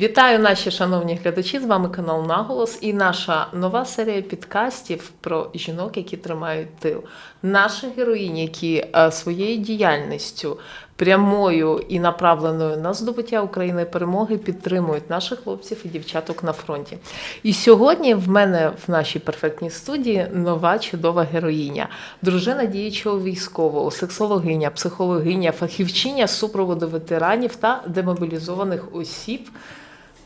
Вітаю наші шановні глядачі! З вами канал Наголос і наша нова серія підкастів про жінок, які тримають тил. Наші героїні, які е, своєю діяльністю прямою і направленою на здобуття України перемоги підтримують наших хлопців і дівчаток на фронті. І сьогодні в мене в нашій перфектній студії нова чудова героїня, дружина діючого військового, сексологиня, психологиня, фахівчиня супроводу ветеранів та демобілізованих осіб.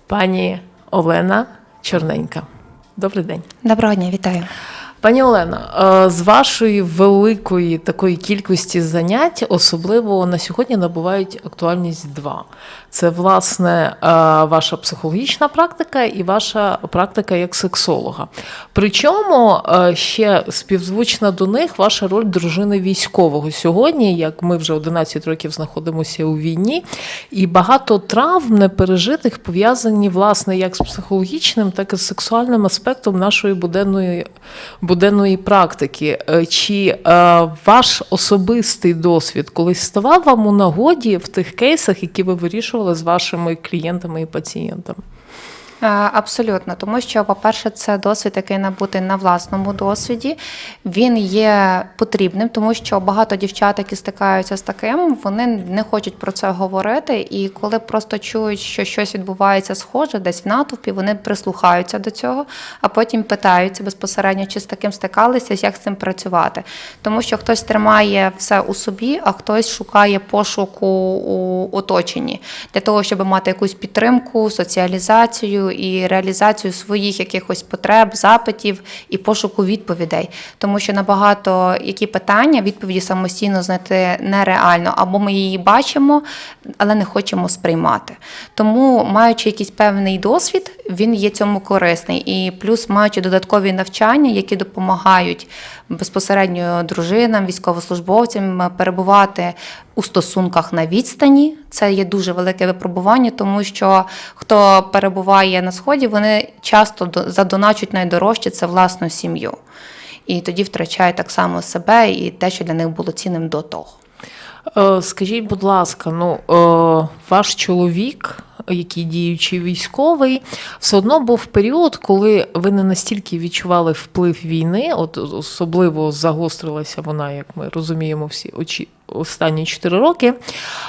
Пані Олена Чорненька. Добрий день. Доброго дня, вітаю. Пані Олено, е, з вашої великої такої кількості занять, особливо на сьогодні набувають актуальність два. Це, власне, е, ваша психологічна практика і ваша практика як сексолога. Причому е, ще співзвучна до них ваша роль дружини військового сьогодні, як ми вже 11 років знаходимося у війні, і багато травм непережитих пов'язані власне як з психологічним, так і з сексуальним аспектом нашої буденної буденної практики. Е, Чи е, ваш особистий досвід колись ставав вам у нагоді в тих кейсах, які ви вирішували з вашими клієнтами і пацієнтами? Е, Абсолютно, тому що, по-перше, це досвід, який набутий на власному досвіді. Він є потрібним, тому що багато дівчат, які стикаються з таким, вони не хочуть про це говорити. І коли просто чують, що щось відбувається схоже, десь в натовпі, вони прислухаються до цього, а потім питаються безпосередньо, чи з таким стикалися, як з цим працювати. Тому що хтось тримає все у собі, а хтось шукає пошуку у оточенні для того, щоб мати якусь підтримку, соціалізацію і реалізацію своїх якихось потреб, запитів і пошуку відповідей. Тому що на багато які питання відповіді самостійно знайти нереально, або ми її бачимо, але не хочемо сприймати. Тому, маючи якийсь певний досвід, він є цьому корисний. І плюс маючи додаткові навчання, які допомагають безпосередньо дружинам, військовослужбовцям перебувати у стосунках на відстані. Це є дуже велике випробування, тому що хто перебуває на сході, вони часто до- задоначуть найдорожче це власну сім'ю. І тоді втрачають так само себе і те, що для них було цінним до того. Е, Скажіть, будь ласка, ну е, ваш чоловік, який діючий військовий, все одно був період, коли ви не настільки відчували вплив війни, от особливо загострилася вона, як ми розуміємо, всі очі. Останні 4 роки.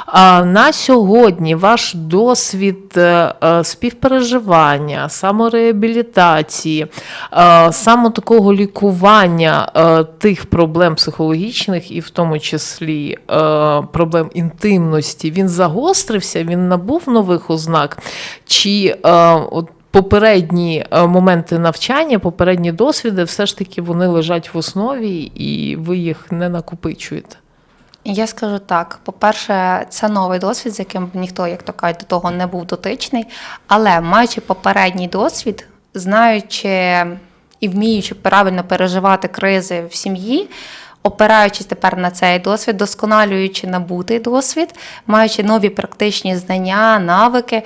А на сьогодні ваш досвід е, е, співпереживання, самореабілітації, е, саме такого лікування тих проблем психологічних, і в тому числі проблем інтимності, він загострився, він набув нових ознак. Чи от попередні моменти навчання, попередні досвіди, все ж таки вони лежать в основі, і ви їх не накопичуєте? Я скажу так: по-перше, це новий досвід, з яким ніхто, як то кажуть, до того не був дотичний. Але маючи попередній досвід, знаючи і вміючи правильно переживати кризи в сім'ї. Опираючись тепер на цей досвід, досконалюючи набутий досвід, маючи нові практичні знання, навики,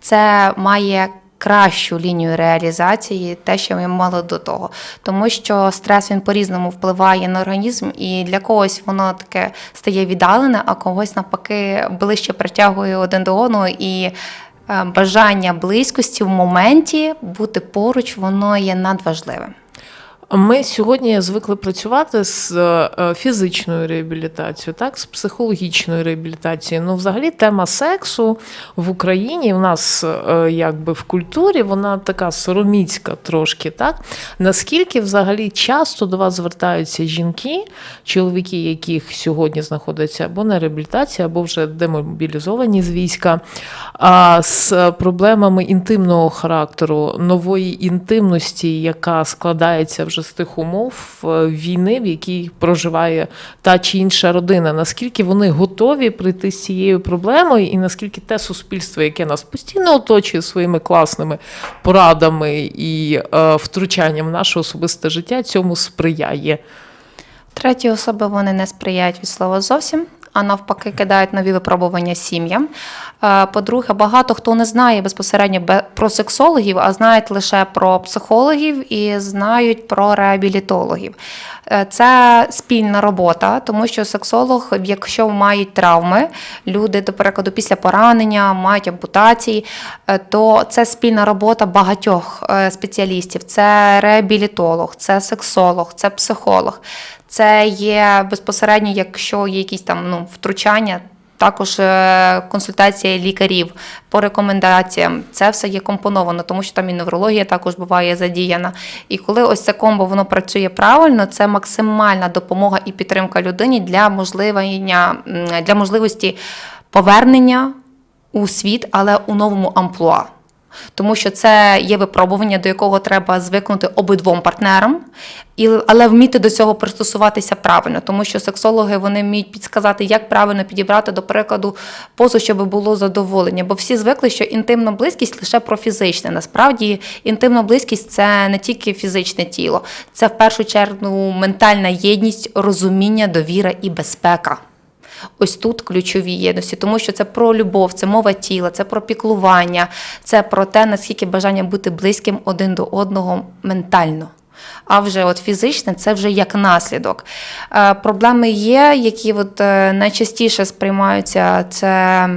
це має кращу лінію реалізації, те, що ми мали до того. Тому що стрес він по-різному впливає на організм, і для когось воно таке стає віддалене, а когось навпаки ближче притягує один до одного і. е, Бажання близькості в моменті бути поруч, воно є надважливим. Ми сьогодні звикли працювати з е, фізичною реабілітацією, так, з психологічною реабілітацією. Ну, взагалі, тема сексу в Україні в нас е, якби в культурі вона така сороміцька трошки. Так? Наскільки взагалі часто до вас звертаються жінки, чоловіки, яких сьогодні знаходяться або на реабілітації, або вже демобілізовані з війська, з проблемами інтимного характеру, нової інтимності, яка складається вже з тих умов е, війни, в якій проживає та чи інша родина. Наскільки вони готові прийти з цією проблемою, і наскільки те суспільство, яке нас постійно оточує своїми класними порадами і е, втручанням в наше особисте життя, цьому сприяє. Треті особи вони не сприяють від слова зовсім, а навпаки, кидають нові випробування сім'ям. Е, По-друге, багато хто не знає безпосередньо про сексологів, а знають лише про психологів і знають про реабілітологів. Е, Це спільна робота, тому що сексолог, якщо мають травми, люди, до прикладу, після поранення, мають ампутації, е, то це спільна робота багатьох спеціалістів. Це реабілітолог, це сексолог, це психолог. Це є безпосередньо, якщо є якісь там ну, втручання. Також е, консультація лікарів по рекомендаціям. Це все є компоновано, тому що там і неврологія також буває задіяна. І коли ось це комбо воно працює правильно, це максимальна допомога і підтримка людині для можливення для можливості повернення у світ, але у новому амплуа. Тому що це є випробування, до якого треба звикнути обидвом партнерам, і, але вміти до цього пристосуватися правильно, тому що сексологи вони вміють підсказати, як правильно підібрати, до прикладу, позу, щоб було задоволення. Бо всі звикли, що інтимна близькість лише про фізичне. Насправді, інтимна близькість це не тільки фізичне тіло, це в першу чергу ментальна єдність, розуміння, довіра і безпека. Ось тут ключові єдності, тому що це про любов, це мова тіла, це про піклування, це про те, наскільки бажання бути близьким один до одного ментально. А вже от фізичне це вже як наслідок. Е, проблеми є, які от, е, найчастіше сприймаються. Це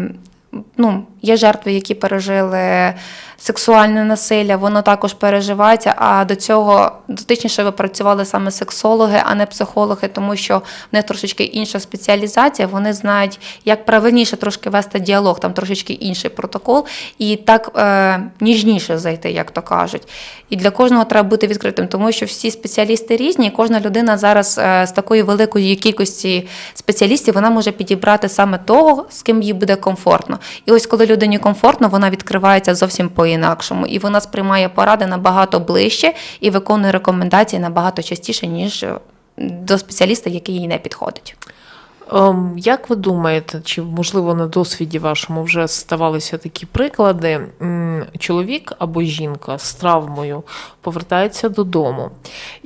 ну, є жертви, які пережили сексуальне насилля, воно також переживається. А до цього дотичніше ви працювали саме сексологи, а не психологи, тому що в них трошечки інша спеціалізація. Вони знають, як правильніше трошки вести діалог, там трошечки інший протокол, і так е, ніжніше зайти, як то кажуть. І для кожного треба бути відкритим, тому що всі спеціалісти різні, і кожна людина зараз е, з такої великої кількості спеціалістів вона може підібрати саме того, з ким їй буде комфортно. І ось коли людині комфортно, вона відкривається зовсім по-інакшому, і вона сприймає поради набагато ближче і виконує рекомендації набагато частіше, ніж до спеціаліста, який їй не підходить. Ем, Як ви думаєте, чи можливо на досвіді вашому вже ставалися такі приклади? Чоловік або жінка з травмою повертається додому,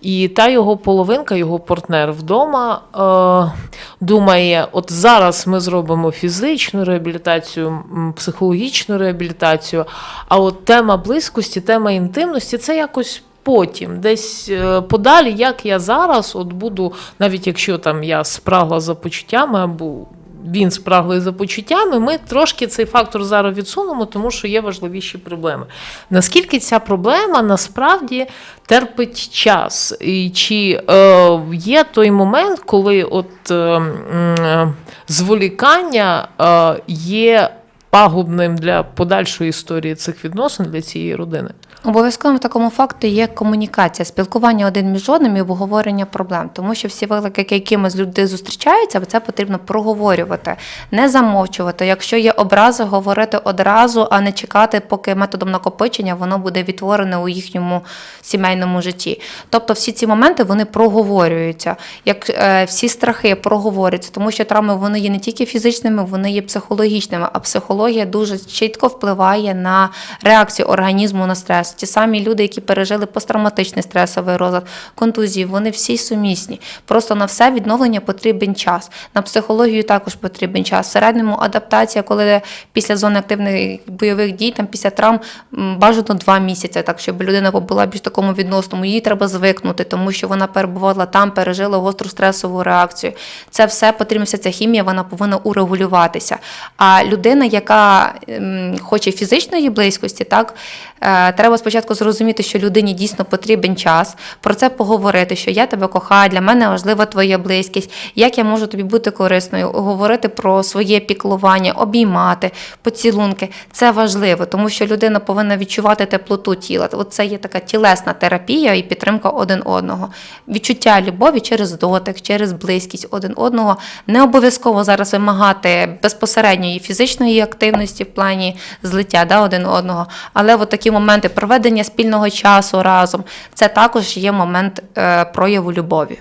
і та його половинка, його партнер вдома е, думає: от зараз ми зробимо фізичну реабілітацію, психологічну реабілітацію, а от тема близькості, тема інтимності це якось потім, десь е, подалі, як я зараз от буду, навіть якщо там я спрагла за почуттями або він спраглий за почуттями, ми трошки цей фактор зараз відсунемо, тому що є важливіші проблеми. Наскільки ця проблема насправді терпить час? І чи е, є той момент, коли от е, м, зволікання е, є пагубним для подальшої історії цих відносин для цієї родини? Обов'язково в такому факту є комунікація, спілкування один між одним і обговорення проблем, тому що всі виклики, якими з люди зустрічаються, це потрібно проговорювати, не замовчувати. Якщо є образи, говорити одразу, а не чекати, поки методом накопичення воно буде відтворене у їхньому сімейному житті. Тобто, всі ці моменти вони проговорюються, як е, всі страхи проговорюються, тому що травми вони є не тільки фізичними, вони є психологічними. А психологія дуже чітко впливає на реакцію організму на стрес. Ті самі люди, які пережили посттравматичний стресовий розлад, контузії, вони всі сумісні. Просто на все відновлення потрібен час. На психологію також потрібен час. В середньому адаптація, коли після зони активних бойових дій, там після травм бажано два місяці, так щоб людина була більш такому відносному. Їй треба звикнути, тому що вона перебувала там, пережила гостру стресову реакцію. Це все потрібна вся ця хімія, вона повинна урегулюватися. А людина, яка ем, хоче фізичної близькості, так е, треба спочатку зрозуміти, що людині дійсно потрібен час, про це поговорити, що я тебе кохаю, для мене важлива твоя близькість, як я можу тобі бути корисною, говорити про своє піклування, обіймати, поцілунки. Це важливо, тому що людина повинна відчувати теплоту тіла. От це є така тілесна терапія і підтримка один одного. Відчуття любові через дотик, через близькість один одного. Не обов'язково зараз вимагати безпосередньої фізичної активності в плані злиття да, один одного. Але от такі моменти проведення спільного часу разом це також є момент е, прояву любові.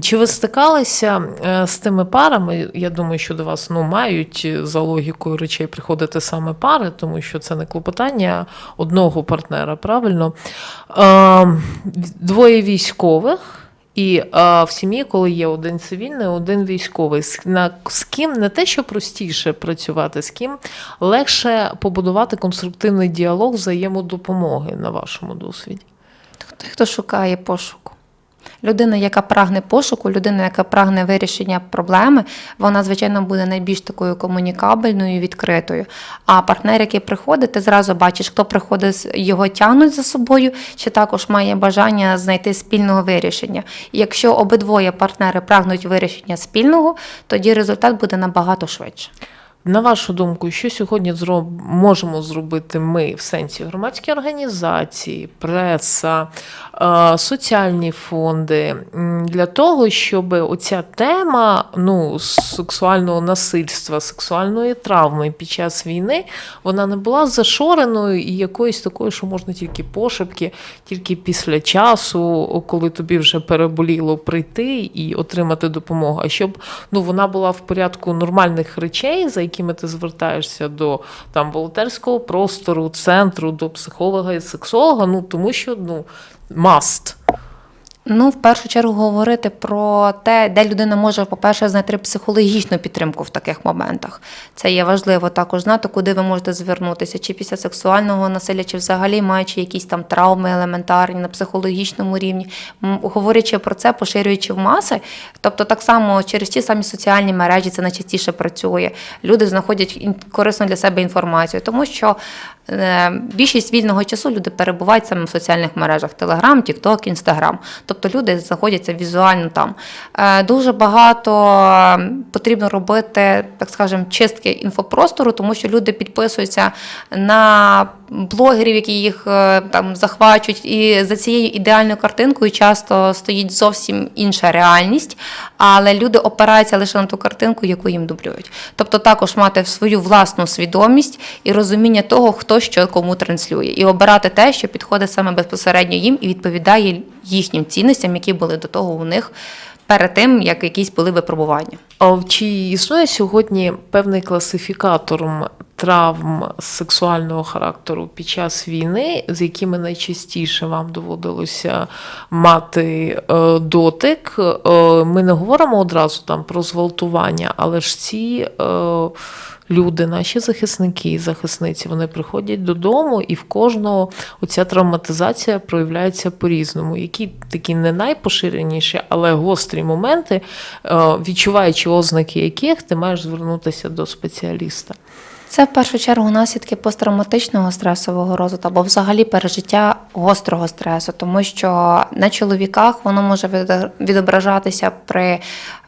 Чи ви стикалися е, з тими парами? Я думаю, що до вас ну, мають е, за логікою речей приходити саме пари, тому що це не клопотання одного партнера, правильно? Двоє військових, І е, в сім'ї, коли є один цивільний, один військовий, на, з ким не те, що простіше працювати, з ким легше побудувати конструктивний діалог взаємодопомоги на вашому досвіді. Хто хто шукає пошуку. Людина, яка прагне пошуку, людина, яка прагне вирішення проблеми, вона, звичайно, буде найбільш такою комунікабельною і відкритою. А партнер, який приходить, ти зразу бачиш, хто приходить, його тягнуть за собою, чи також має бажання знайти спільного вирішення. І якщо обидвоє партнери прагнуть вирішення спільного, тоді результат буде набагато швидше. На вашу думку, що сьогодні зроб... можемо зробити ми в сенсі громадські організації, преса, е, соціальні фонди для того, щоб оця тема ну, сексуального насильства, сексуальної травми під час війни вона не була зашореною і якоюсь такою, що можна тільки пошепки, тільки після часу, коли тобі вже переболіло прийти і отримати допомогу, а щоб ну, вона була в порядку нормальних речей, за якими ти звертаєшся до там волонтерського простору, центру, до психолога і сексолога, ну тому що ну must. Ну, в першу чергу, говорити про те, де людина може, по-перше, знайти психологічну підтримку в таких моментах. Це є важливо також знати, куди ви можете звернутися, чи після сексуального насилля, чи взагалі маючи якісь там травми елементарні на психологічному рівні. Говорячи про це, поширюючи в маси, тобто так само через ті самі соціальні мережі це найчастіше працює. Люди знаходять корисну для себе інформацію, тому що більшість вільного часу люди перебувають саме в соціальних мережах: Телеграм, Тікток, Інстаграм. Тобто люди знаходяться візуально там. Е, Дуже багато е, потрібно робити, так скажемо, чистки інфопростору, тому що люди підписуються на блогерів, які їх е, там захвачують, і за цією ідеальною картинкою часто стоїть зовсім інша реальність, але люди опираються лише на ту картинку, яку їм дублюють. Тобто також мати свою власну свідомість і розуміння того, хто що кому транслює, і обирати те, що підходить саме безпосередньо їм і відповідає їхнім цінностям, які були до того у них перед тим, як якісь були випробування. А чи існує сьогодні певний класифікатор травм сексуального характеру під час війни, з якими найчастіше вам доводилося мати е, дотик? Е, ми не говоримо одразу там про зґвалтування, але ж ці. Е, Люди, наші захисники і захисниці, вони приходять додому, і в кожного оця травматизація проявляється по-різному. Які такі не найпоширеніші, але гострі моменти, відчуваючи ознаки яких, ти маєш звернутися до спеціаліста. Це в першу чергу наслідки посттравматичного стресового розвитку або взагалі пережиття гострого стресу, тому що на чоловіках воно може відображатися при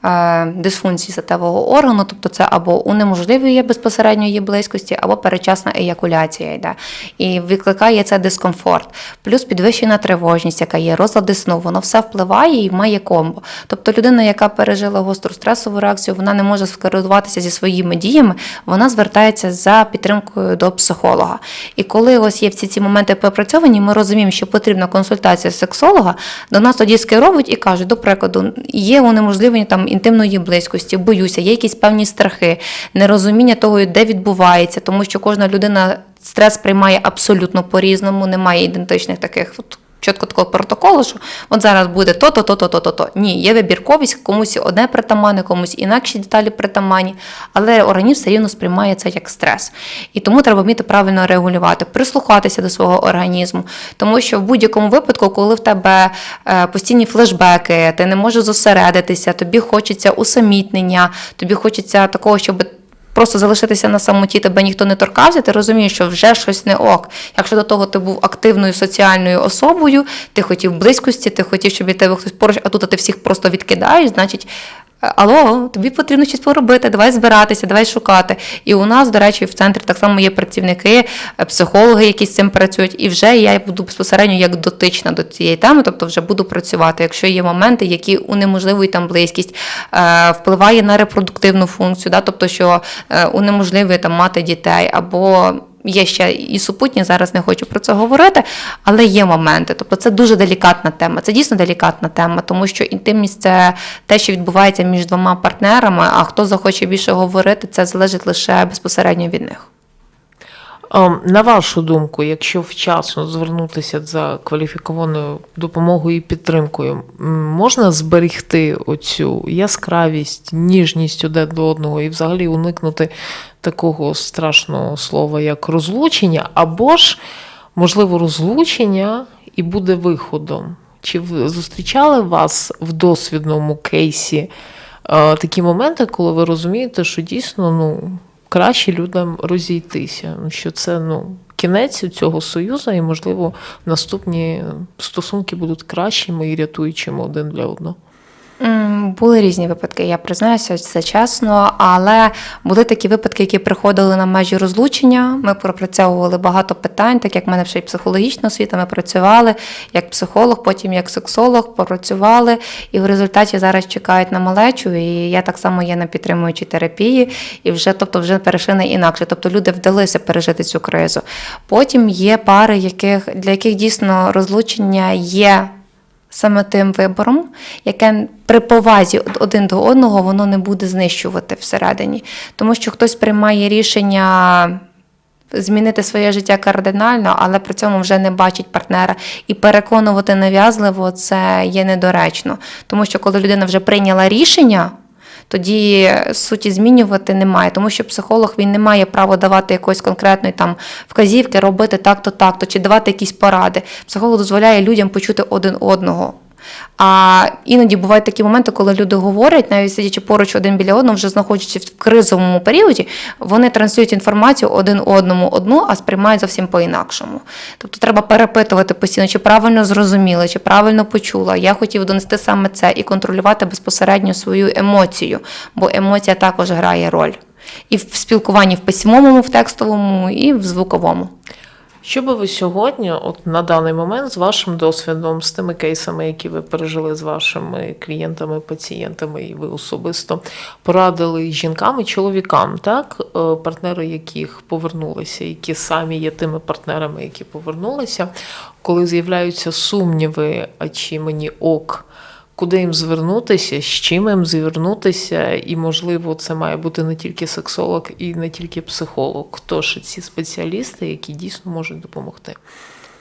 е, дисфункції статевого органу, тобто це або унеможливлює безпосередньо її близькості, або перечасна еякуляція йде. І викликає це дискомфорт. Плюс підвищена тривожність, яка є, розлади сну, воно все впливає і має комбо. Тобто людина, яка пережила гостру стресову реакцію, вона не може скоординуватися зі своїми діями, вона звертається за підтримкою до психолога. І коли ось є всі ці моменти попрацьовані, ми розуміємо, що потрібна консультація сексолога, до нас тоді скеровують і кажуть, до прикладу, є унеможливлення там інтимної близькості, боюся, є якісь певні страхи, нерозуміння того, де відбувається, тому що кожна людина стрес приймає абсолютно по-різному, немає ідентичних таких. От, Чітко такого протоколу, що от зараз буде то-то, то-то, то-то, то. Ні, є вибірковість, комусь одне притаманне, комусь інакші деталі притаманні, але організм все рівно сприймає це як стрес. І тому треба вміти правильно регулювати, прислухатися до свого організму. Тому що в будь-якому випадку, коли в тебе е, постійні флешбеки, ти не можеш зосередитися, тобі хочеться усамітнення, тобі хочеться такого, щоб просто залишитися на самоті, тебе ніхто не торкався, ти розумієш, що вже щось не ок. Якщо до того ти був активною соціальною особою, ти хотів близькості, ти хотів, щоб від тебе хтось поруч, а тут ти всіх просто відкидаєш, значить. Алло, тобі потрібно щось поробити, давай збиратися, давай шукати. І у нас, до речі, в центрі так само є працівники, е, психологи, які з цим працюють. І вже я буду безпосередньо як дотична до цієї теми, тобто вже буду працювати. Якщо є моменти, які унеможливують там близькість, е, впливає на репродуктивну функцію, да, тобто, що е, унеможливує там мати дітей або. Є ще і супутні, зараз не хочу про це говорити, але є моменти. Тобто це дуже делікатна тема. Це дійсно делікатна тема, тому що інтимність це те, що відбувається між двома партнерами. А хто захоче більше говорити, це залежить лише безпосередньо від них. Ем, На вашу думку, якщо вчасно звернутися за кваліфікованою допомогою і підтримкою, можна зберегти оцю яскравість, ніжність один до одного і взагалі уникнути такого страшного слова, як розлучення, або ж, можливо, розлучення і буде виходом? Чи зустрічали вас в досвідному кейсі е, такі моменти, коли ви розумієте, що дійсно ну, краще людям розійтися, що це ну, кінець цього союзу, і, можливо, наступні стосунки будуть кращими і рятуючими один для одного. Були різні випадки, я признаюся, це чесно, але були такі випадки, які приходили на межі розлучення. Ми пропрацьовували багато питань, так як в мене ще й психологічна освіта, ми працювали як психолог, потім як сексолог, попрацювали, і в результаті зараз чекають на малечу. І я так само є на підтримуючій терапії, і вже, тобто, вже перейшли на інакше. Тобто люди вдалися пережити цю кризу. Потім є пари, яких для яких дійсно розлучення є саме тим вибором, яке при повазі один до одного воно не буде знищувати всередині. Тому що хтось приймає рішення. Змінити своє життя кардинально, але при цьому вже не бачить партнера. І переконувати нав'язливо це є недоречно. Тому що коли людина вже прийняла рішення, тоді суті змінювати немає, тому що психолог він не має права давати якоїсь конкретної там вказівки, робити так-то, так-то, чи давати якісь поради. Психолог дозволяє людям почути один одного. А іноді бувають такі моменти, коли люди говорять, навіть сидячи поруч один біля одного, вже знаходячись в кризовому періоді, вони транслюють інформацію один одному одну, а сприймають зовсім по-інакшому. Тобто треба перепитувати постійно, чи правильно зрозуміла, чи правильно почула. Я хотів донести саме це і контролювати безпосередньо свою емоцію, бо емоція також грає роль. І в спілкуванні в письмовому, в текстовому, і в звуковому. Що би ви сьогодні, от на даний момент, з вашим досвідом, з тими кейсами, які ви пережили з вашими клієнтами, пацієнтами, і ви особисто порадили жінкам і чоловікам, так, Е, партнери, яких повернулися, які самі є тими партнерами, які повернулися, коли з'являються сумніви, а чи мені ок. Куди їм звернутися, з чим їм звернутися, і можливо, це має бути не тільки сексолог і не тільки психолог. Хто ж ці спеціалісти, які дійсно можуть допомогти?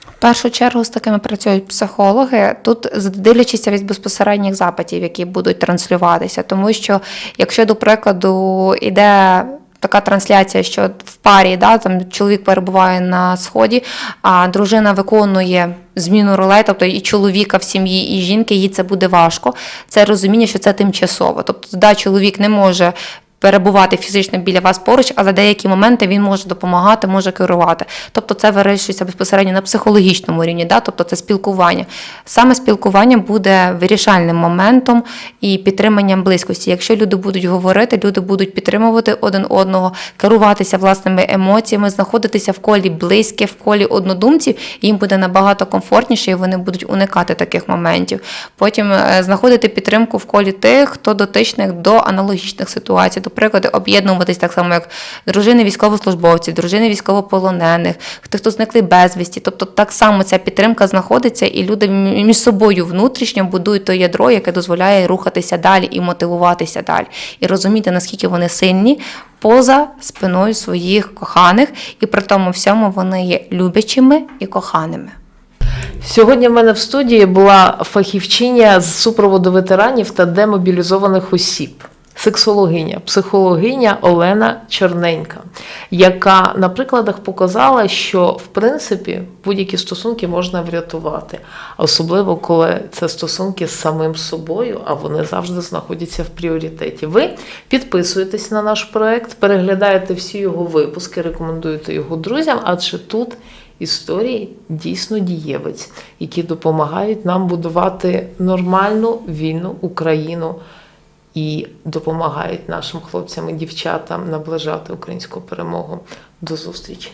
В першу чергу з такими працюють психологи. Тут дивлячись від безпосередніх запитів, які будуть транслюватися. Тому що, якщо до прикладу йде така трансляція, що в парі да, там чоловік перебуває на сході, а дружина виконує зміну ролей, тобто і чоловіка в сім'ї, і жінки, їй це буде важко. Це розуміння, що це тимчасово. Тобто, да, чоловік не може. Перебувати фізично біля вас поруч, але деякі моменти він може допомагати, може керувати. Тобто це вирішується безпосередньо на психологічному рівні, да? тобто це спілкування. Саме спілкування буде вирішальним моментом і підтриманням близькості. Якщо люди будуть говорити, люди будуть підтримувати один одного, керуватися власними емоціями, знаходитися в колі близьке, в колі однодумців, їм буде набагато комфортніше, і вони будуть уникати таких моментів. Потім е, знаходити підтримку в колі тих, хто дотичних до аналогічних ситуацій. До прикладу, об'єднуватись так само, як дружини військовослужбовців, дружини військовополонених, тих, хто зникли безвісті. Тобто так само ця підтримка знаходиться, і люди між собою внутрішньо будують то ядро, яке дозволяє рухатися далі і мотивуватися далі, і розуміти, наскільки вони сильні поза спиною своїх коханих, і при тому всьому вони є любячими і коханими. Сьогодні в мене в студії була фахівчиня з супроводу ветеранів та демобілізованих осіб. Сексологиня, психологиня Олена Чорненька, яка на прикладах показала, що в принципі будь-які стосунки можна врятувати, особливо коли це стосунки з самим собою, а вони завжди знаходяться в пріоритеті. Ви підписуєтесь на наш проект, переглядаєте всі його випуски, рекомендуєте його друзям, адже тут історії дійсно дієвець, які допомагають нам будувати нормальну вільну Україну і допомагають нашим хлопцям і дівчатам наближати українську перемогу. До зустрічі!